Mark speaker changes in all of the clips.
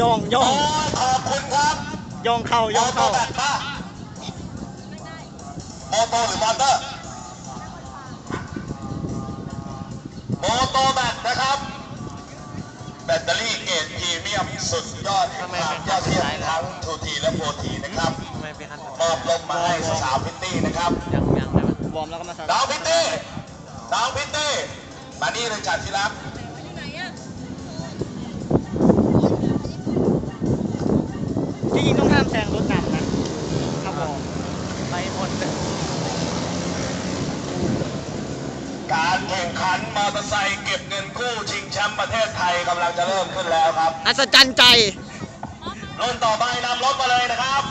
Speaker 1: ย่อง
Speaker 2: โอ้ขอบคุณครับ
Speaker 1: ย่องเข้าย่องเข้า
Speaker 2: โมโตแบตป่ะโมโตหรือมอเตอร์โมโตแบตนะครับ แบตเตอรี่เกรดพรีเมียมสุดยอดความยอดเยี่ยมทั้งทูทีและโปรทีนะครับ
Speaker 3: ทำไมเป็นคันสุด
Speaker 2: มอบลมมาให้สาวๆพิตตี้นะครับ
Speaker 3: ยังยังได้ไหม
Speaker 1: วอร์มแล้วก็มาสตาร์ท
Speaker 2: ดาวพิตตี้ดาวพิตตี้มานี่เลยจัดที่รั ก
Speaker 1: จริงๆต้องห้ามแซงรถนำนะครับวอร์ม
Speaker 3: ไปหมดเลย
Speaker 2: การแข่งขันมอเตอร์ไซค์เก็บเงินกู้ชิงแชมป์ประเทศไทยกำลังจะเริ่มขึ้นแล้วครับ
Speaker 1: อัศจรรย์ใจ
Speaker 2: รุ่นต่อไปนำรถมาเลยนะครับ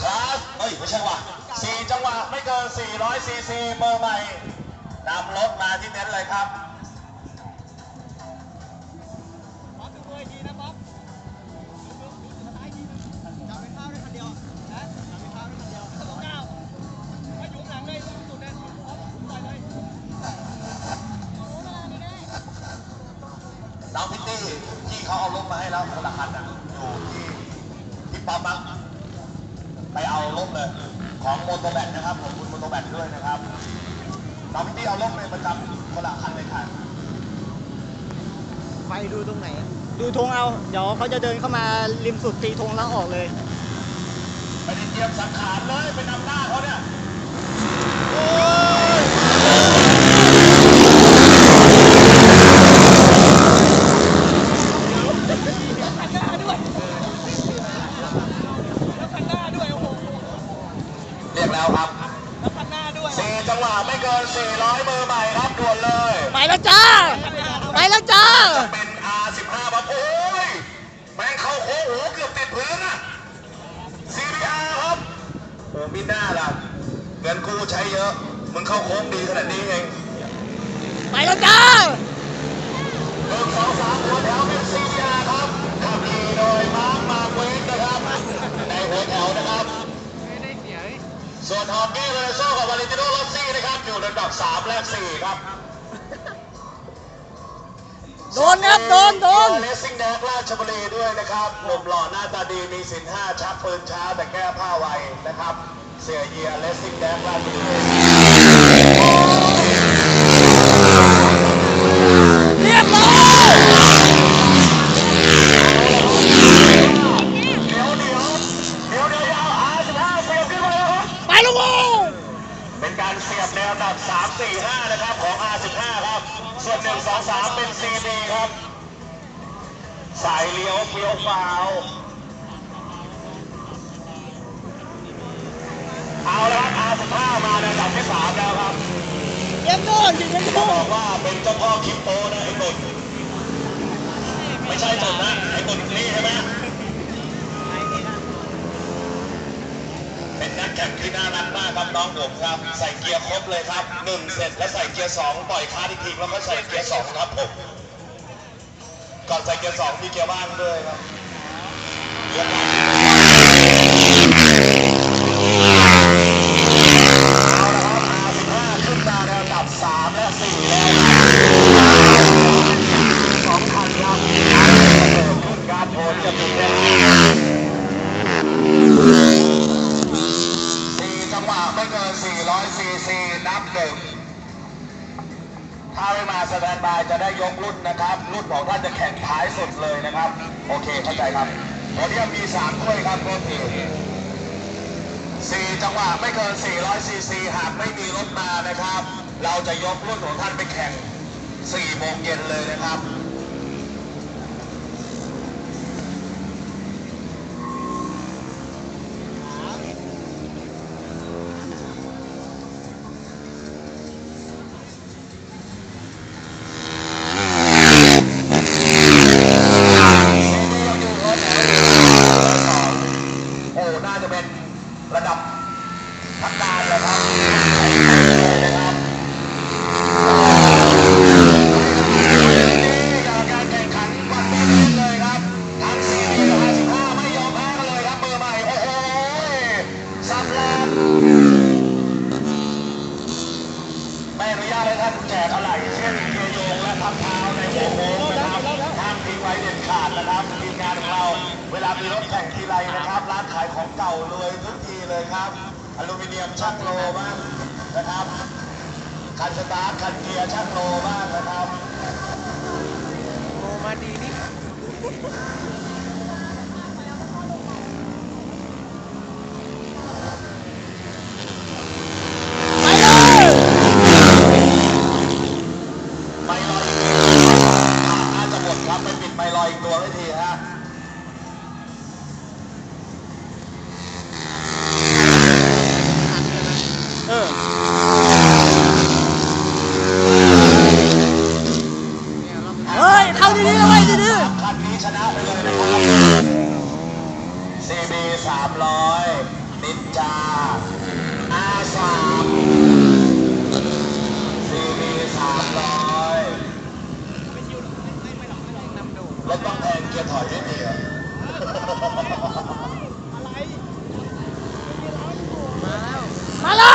Speaker 2: คลาสเอ้ยไม่ใช่ว่ะสี่จังหวะไม่เกิน400ซีซีเบอร์ใหม่นำรถมาที่เต็นท์เลยครับ น้องพิตตี้ที่เขาเอารถมาให้แล้วคนละคันนะอยู่ที่ที่ปั๊มมั้งไปเอารถเลยของโมโตแบตนะครับขอบคุณโมโตแบตด้วยนะครับน้องพิตตี้เอารถไปประจำคนละคันเลยค่ะ
Speaker 1: ไฟดูตรงไหน ดูธงเอา เดี๋ยวเขาจะเดินเข้ามาริมสุดตีธงแล้วออกเลย
Speaker 2: ไปได้เตรียมสังขารเลยไปนำหน้าเขาเนี่ยเรียกแล้วครับสี่จังหวะไม่เกิน 400 มือใหม่ครับด่วนเลย
Speaker 1: ไปแล้วจ้า ไปแล้วจ้า
Speaker 2: จะเป็น R15 ครับโอ้ยแม่งเข้าโค้งโอ้โหเกือบติดพื้นอะ CBR ครับโอ้มีหน้าล่ะเงินกูใช้เยอะ มึงเข้าโค้งดีขนาดนี้เอง
Speaker 1: ไปแล้วจ้า
Speaker 2: หนึ่งสองสามหัวแถวเป็น CBR ครับ ขับขี่โดยมาร์คมาร์คเวนนะครับ ในหัวแถวนะครับ
Speaker 3: ไม่ได้เสียเลย
Speaker 2: ส่วนฮอมบี้เวเนโซกับวาเลนติโนลอสซี่ นะครับอยู่ในอันดับ3และ4ครับ
Speaker 1: โดนครับโดนโดน
Speaker 2: เลสซิ่งแดกราชบุรีด้วยนะครับหนุ่มหล่อหน้าตาดีมีสินห้าชักปืนช้าแต่แก้ผ้าไวนะครับ เสียเยียเลสซิ่งแดกราชบุรี
Speaker 1: เรียบร้อย
Speaker 2: เดี๋ยวเดี๋ยวเดี๋ยวเดี๋ยวยาวอาสิบห้าเสียบขึ้นมาแล้วครับ
Speaker 1: ไปแล้วโว้ย
Speaker 2: เป็นการเสียบในอันดับ 3 4 5 นะครับของ R15 ครับ ส่วน 1 2 3 เป็น CB ครับ สายเลี้ยวเฟี้ยวฟ้าวเอาละครับ R15 มาในอันดับที่ 3 แล้วครับ
Speaker 1: เยี่ยมโดนจริงๆ
Speaker 2: เขา
Speaker 1: โด
Speaker 2: บ
Speaker 1: น
Speaker 2: อกว่าเป็นเจ้าพ่อคริปโตนะไอ้ตุ่นไม่ใช่ตุ่นนะไอ้ตุ่นนี่ใช่ไหม เป็นนักแข่งที่น่ารักมากครับน้องผมครับ ใส่เกียร์ครบเลยครับหนึ่งเสร็จแล้วใส่เกียร์สองปล่อยคาที่ทีแล้วก็ใส่เกียร์สองครับผมก่อนใส่เกียร์สองมีเกียร์ว่างด้วยครับเยี่ยมมากเอาละครับ R15 ขึ้นมาในอันดับสามและสี่แล้วสองคันครับขึ้นการโอนจะมีแน่สี่จังหวะไม่เกิน 400 ซีซีนับหนึ่ง ถ้าไม่มาสแตนบายจะได้ยกรุ่นนะครับ รุ่นของท่านจะแข่งท้ายสุดเลยนะครับ โอเคเข้าใจครับวันนี้มีสามถ้วยครับโทษทีสี่จังหวะไม่เกิน400ซีซีหากไม่มีรถมานะครับ เราจะยกรุ่นของท่านไปแข่ง4โมงเย็นเลยนะครับ โอ้ น่าจะเป็น ระดับพักการเลยครับนะครับการแข่งขันวันนี้เลยครับทั้งสี่และห้าสิบห้าไม่ยอมแพ้กันเลยครับเบอร์ใหม่โอ้โหสับแลนไม่อนุญาตให้ท่านแจกอะไรเช่นเกยร์โยงและพับเท้าในหัวโค้ง นะครับห้ามทิ้งไว้เด็ดขาดนะครับทีมงานของเรา เวลามีรถแข่งทีไรนะครับ ร้านขายของเก่าเลยทุกทีเลยครับอลูมิเนียมช่างโลบ้างนะครับคันสตาร์ทคันเกียร์ช่างโลบ้างนะครับ
Speaker 3: โมมาดีนี่
Speaker 2: ไม่ลอยอีกน่าจะหมดครับไปปิดไม่ลอยอีกตัวไว้ทีฮะ
Speaker 1: เออ
Speaker 3: เนี่ยรอบ
Speaker 1: เฮ้ย เข้าดีๆเอาไว้ดี
Speaker 2: คัน นี้ชนไปเลยนะครับ CB 300นินจา R3 CB 300
Speaker 3: นำดู
Speaker 2: รถต้องแพงเกียร์ถอยไม่มีเหรอ
Speaker 3: มาแล้ว